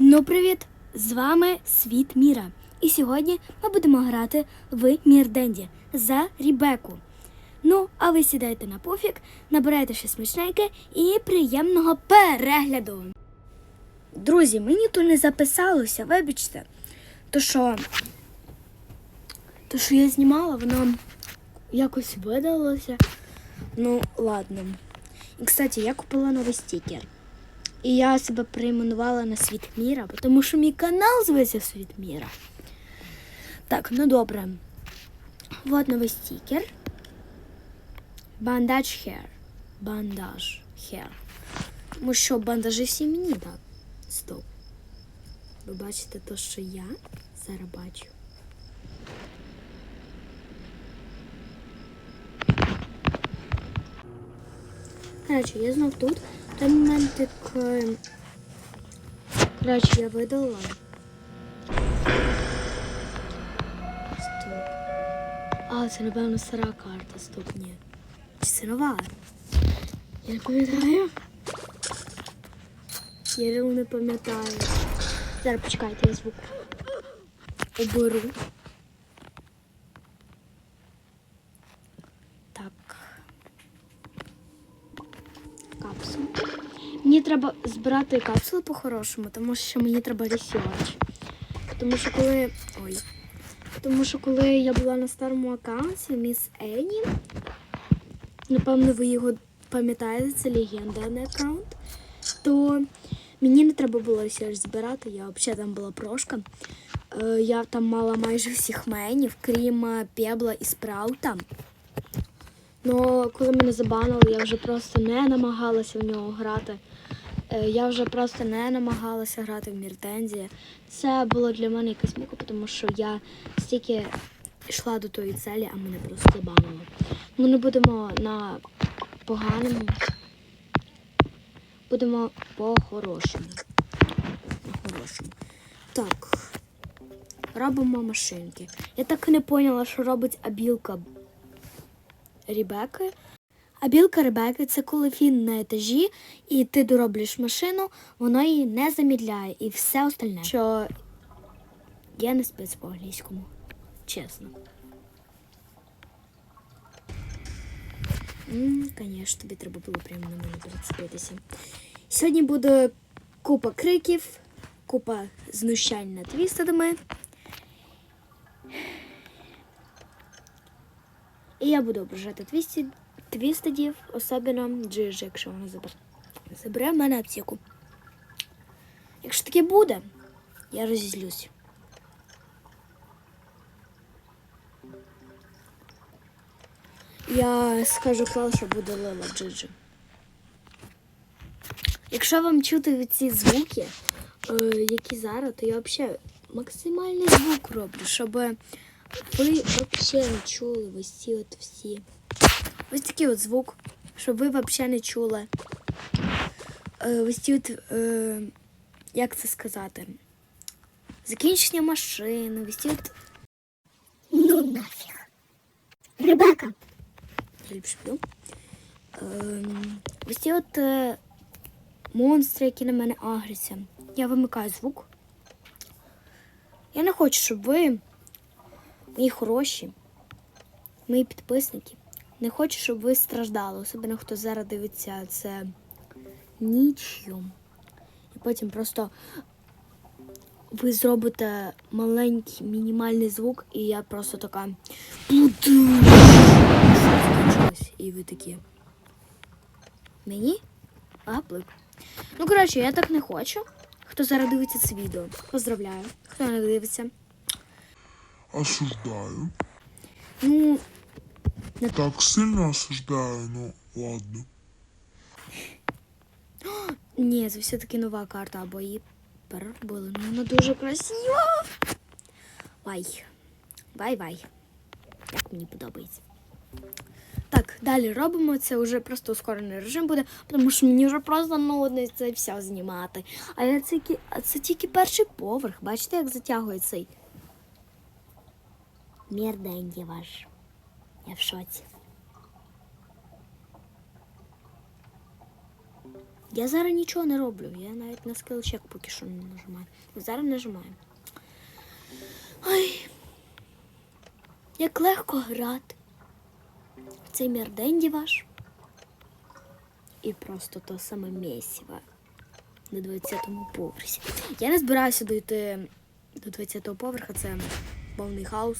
Ну, привіт! З вами Світ Міра. І сьогодні ми будемо грати в Мірденді за Рібеку. Ну, а ви сідайте на пофіг, набирайте щось смачненьке і приємного перегляду. Друзі, мені то не записалося, вибачте. То що, то, що я знімала, воно якось видалося. Ну, ладно. І, кстати, я купила новий стікер. І я себе перейменувала на світ міра, тому що мій канал зветься Світ Міра. Так, ну добре. Вот новий стікер. Бандаж hair. Бандаж hair. Тому що бандажі всі мені, так. Стоп. Ви бачите те, що я зараз бачу. Коротше, я знов тут. Той моментик. е, Коротше, я видала. Стоп. А, це, напевно, стара карта. Стоп, ні. Чи це нова? Я не пам'ятаю. Я не пам'ятаю. Зараз почекайте, я звук оберу. Так. Капсул. Мені треба збирати капсули по-хорошому, тому що мені треба ресерч. Тому що коли. Ой. Тому що коли я була на старому аккаунті, міс Ені, напевно, ви його пам'ятаєте, це легендарний аккаунт, то мені не треба було ресерч збирати, я взагалі там була прошка. Е, Я там мала майже всіх менів, крім е, Пебла і Спраута. Ну, коли мене забанили, я вже просто не намагалася в нього грати. Е, Я вже просто не намагалася грати в Міртензі. Це було для мене якась мука, тому що я стільки йшла до тої целі, а мене просто забанили. Ми не будемо на поганому, будемо по-хорошому. На хорошому. Так. Робимо машинки. Я так і не поняла, що робить абілка Рібеки. А білка Ребеки це коли він на етажі, і ти дороблюєш машину, воно її не замідляє і все остальне. Що я не спец по англійському. Чесно. Звісно, тобі треба було прямо на мене перецепитися. Сьогодні буде купа криків, купа знущань над твістедами. І я буду ображати твісті, твістедів, особливо Джиж, якщо вона забере. Забере в мене аптеку. Якщо таке буде, я розізлюсь. Я скажу Клау, що буде Лила Джиджи. Якщо вам чути ці звуки, е, які зараз, то я взагалі максимальний звук роблю, щоб ви взагалі не чули ось ці от всі. Ось такий от звук, щоб ви взагалі не чули. Е, ось ці от, е, як це сказати? Закінчення машини, ось ці от. Ну нафіг. Я ліпше п'ю. Ем, ось ці от е, монстри, які на мене агряться. Я вимикаю звук. Я не хочу, щоб ви, мої хороші, мої підписники, не хочу, щоб ви страждали, особливо хто зараз дивиться це нічю. І потім просто ви зробите маленький мінімальний звук, і я просто така. І ви такі. Мені? Гаплик. Ну, коротше, я так не хочу. Хто зараз дивиться це відео, поздравляю. Хто не дивиться. Осуждаю. Ну, Так сильно осуждаю, ну ладно. ні, це все-таки нова карта, або її переробили. Ну, вона дуже красива. Вай. Вай-вай. Як мені подобається. Так, далі робимо. Це вже просто ускорений режим буде, тому що мені вже просто нудно це все знімати. А я це, це тільки перший поверх. Бачите, як затягує цей. Мірденді ваш. Я в шоці. Я зараз нічого не роблю. Я навіть на скилчек поки що не нажимаю. Зараз нажимаю. Ой. Як легко грати. Цей мір Денді ваш. І просто то саме місіво на 20-му поверсі. Я не збираюся дойти до 20-го поверха, це повний хаос.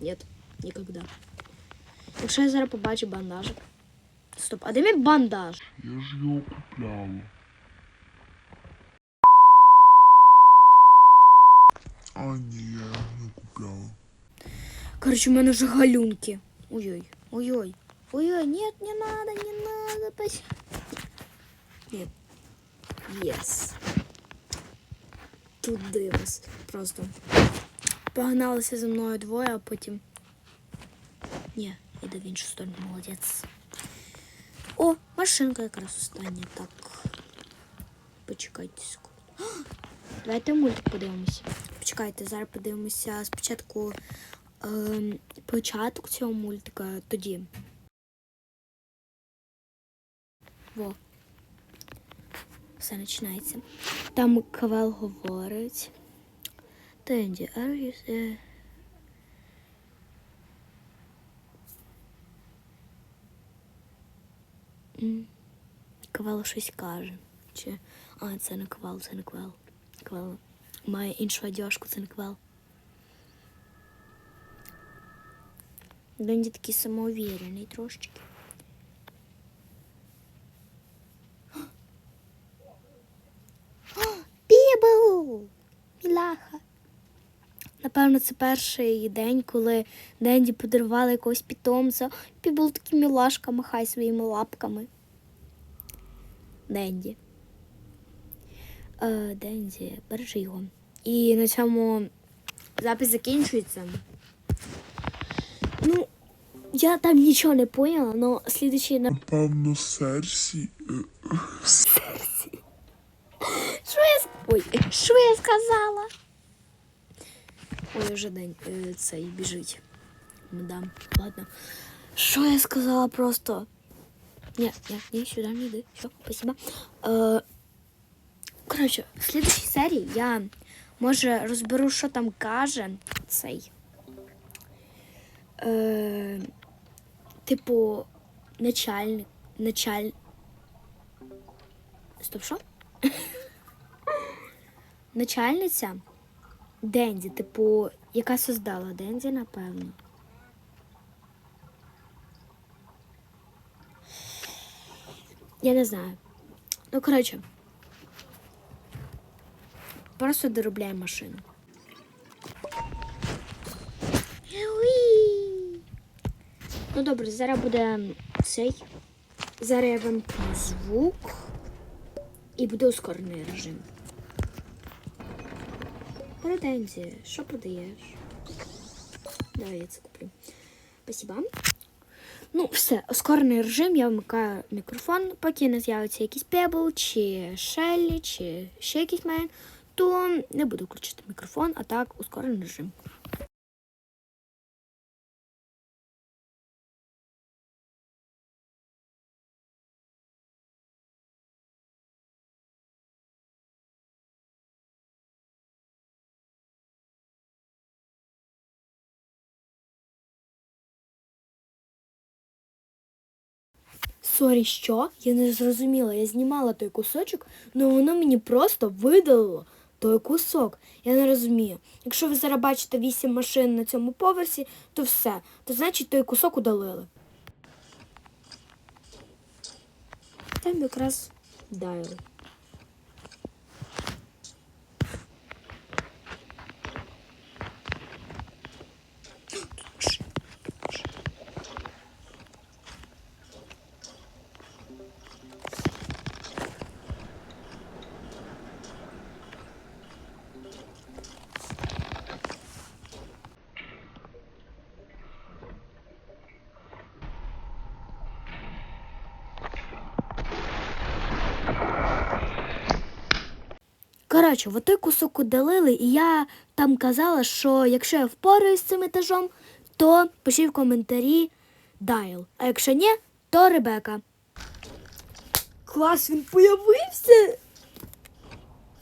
Ні, ніколи. Якщо я зараз побачу бандажик. Стоп, а де мій бандаж? Я ж його купляла. А ні, я його не купляла. Короче, у мене вже галюнки. Ой-ой, ой-ой. Ой-ой, нет, не надо, не надо. пос- Нет. Єс. Туди вас. Просто. Погналися за мною двоє, а потім. Іде в іншу сторону, молодець. О, машинка якраз остання. Так. Почекайте секунду. Давайте мультик подивимося. Почекайте, зараз подивимося спочатку ем, початок цього мультика тоді. Во. Все починається. Там Кавел говорить. Тенді, are Кавел щось каже. Чи... А, це не Квел, це не Квел. Квел має іншу одяжку, це не Квел. Донді такий самоуверений трошечки. Напевно, це перший день, коли Денді подарували якогось питомця. Пібл такий мілашка махай своїми лапками. Денді. Е, Денді, бережи його. І на цьому запис закінчується. Ну, я там нічого не поняла, но слідуючий на. Напевно, Серсі. е, Що я Ой, що я сказала? Ой, вже день е, цей біжить. Мадам, ладно. Що я сказала просто? Ні, ні, ні, сюди не йди. Все, спасибо. Е, коротше, в слідчій серії я може розберу, що там каже цей. Е, типу, начальник. Началь... Стоп, що? начальниця Денді, типу, яка создала Денді, напевно. Я не знаю. Ну, коротше. Просто доробляю машину. Ну добре, зараз буде цей. Зараз я вимкну звук і буде ускорений режим. Претензії, що подаєш? Давай я це куплю. Спасибо. Ну, все, ускорений режим, я вмикаю мікрофон, поки не з'явиться якийсь пебл, чи Шеллі, чи ще якийсь мейн, то не буду включити мікрофон, а так ускорений режим. Сорі, що? Я не зрозуміла. Я знімала той кусочок, але воно мені просто видалило той кусок. Я не розумію. Якщо ви зараз бачите вісім машин на цьому поверсі, то все. То значить той кусок удалили. Там якраз дайли. Коротше, в той кусок удалили, і я там казала, що якщо я впораюсь з цим етажом, то пишіть в коментарі Дайл. А якщо ні, то Ребека. Клас, він появився.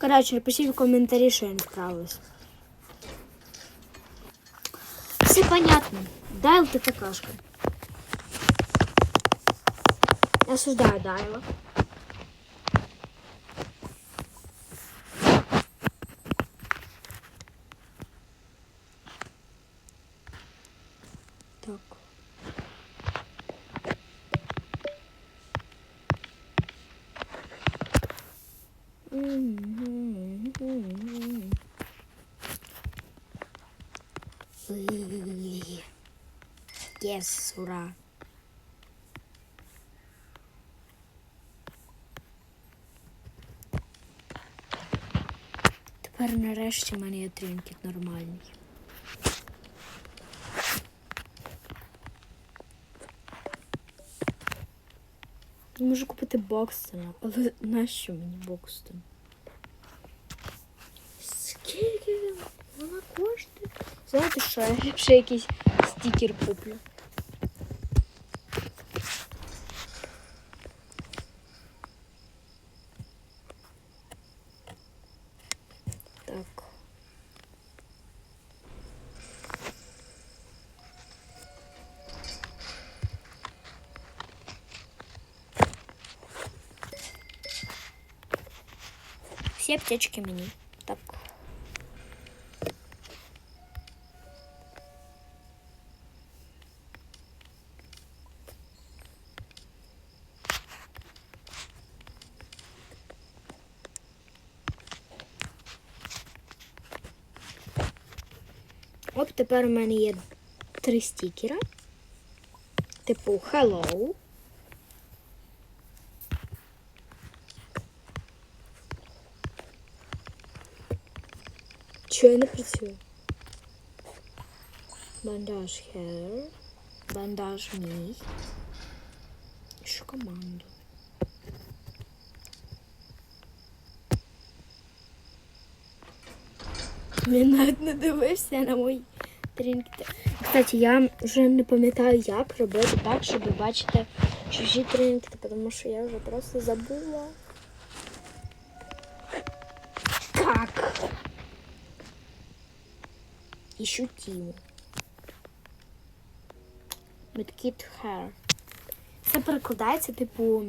Коротше, напишіть в коментарі, що я не справилась. Все понятно. Дайл ти какашка. Я осуждаю Дайла. Так. Єс, ура. Тепер нарешті в мене є тринкет нормальний. Я можу купити Бокстона, але нащо мені Бокстон? Скільки вона коштує? Знаєте що, я ще якийсь стікер куплю. Так. Всі аптечки мені. Так. Оп, тепер у мене є три стікера. Типу Hello. Чого я не працюю? Бандаж hair. Бандаж мій. Що команду? Він навіть не дивився на мої тринкети. Кстати, я вже не пам'ятаю, як робити так, щоб бачити чужі тринкети, тому що я вже просто забула. Ищу Тиму. Medkit Hair. Це перекладається, типу,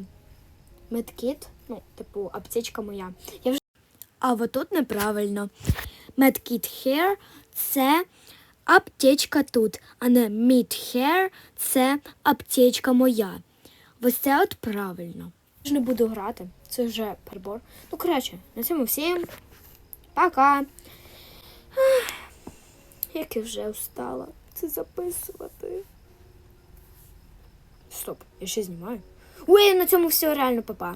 медкіт, ну, типу, аптечка моя. Я вже... А от тут неправильно. Medkit Hair це аптечка тут, а не Mid Hair це аптечка моя. Ось це от правильно. Я ж не буду грати, це вже перебор. Ну, коротше, на цьому всім. Пока. Як я вже устала це записувати. Стоп, я ще знімаю. Ой, на цьому все реально, папа.